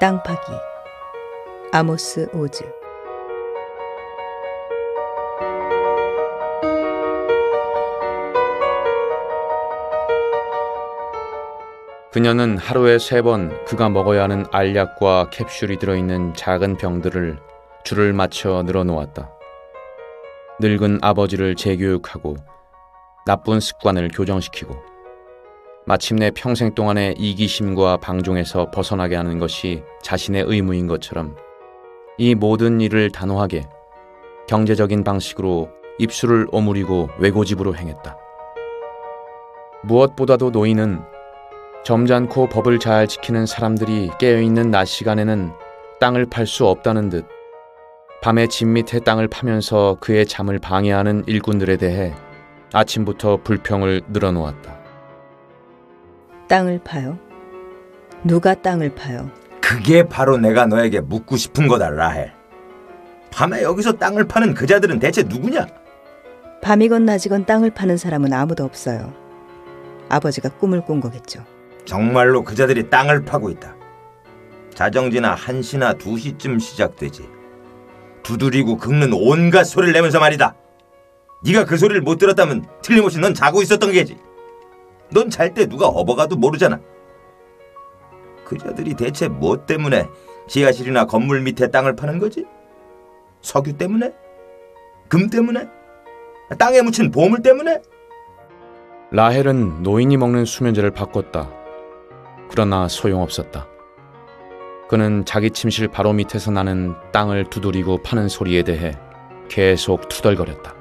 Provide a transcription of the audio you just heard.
땅 파기 아모스 오즈 그녀는 하루에 세 번 그가 먹어야 하는 알약과 캡슐이 들어있는 작은 병들을 줄을 맞춰 늘어놓았다. 늙은 아버지를 재교육하고 나쁜 습관을 교정시키고 마침내 평생 동안의 이기심과 방종에서 벗어나게 하는 것이 자신의 의무인 것처럼 이 모든 일을 단호하게 경제적인 방식으로 입술을 오므리고 외고집으로 행했다. 무엇보다도 노인은 점잖고 법을 잘 지키는 사람들이 깨어있는 낮 시간에는 땅을 팔 수 없다는 듯 밤에 집 밑에 땅을 파면서 그의 잠을 방해하는 일꾼들에 대해 아침부터 불평을 늘어놓았다. 땅을 파요? 누가 땅을 파요? 그게 바로 내가 너에게 묻고 싶은 거다, 라헬. 밤에 여기서 땅을 파는 그자들은 대체 누구냐? 밤이건 낮이건 땅을 파는 사람은 아무도 없어요. 아버지가 꿈을 꾼 거겠죠. 정말로 그자들이 땅을 파고 있다. 자정지나 1시나 2시쯤 시작되지. 두드리고 긁는 온갖 소리를 내면서 말이다. 네가 그 소리를 못 들었다면 틀림없이 넌 자고 있었던 게지. 넌 잘 때 누가 업어가도 모르잖아. 그자들이 대체 뭐 때문에 지하실이나 건물 밑에 땅을 파는 거지? 석유 때문에? 금 때문에? 땅에 묻힌 보물 때문에? 라헬은 노인이 먹는 수면제를 바꿨다. 그러나 소용없었다. 그는 자기 침실 바로 밑에서 나는 땅을 두드리고 파는 소리에 대해 계속 투덜거렸다.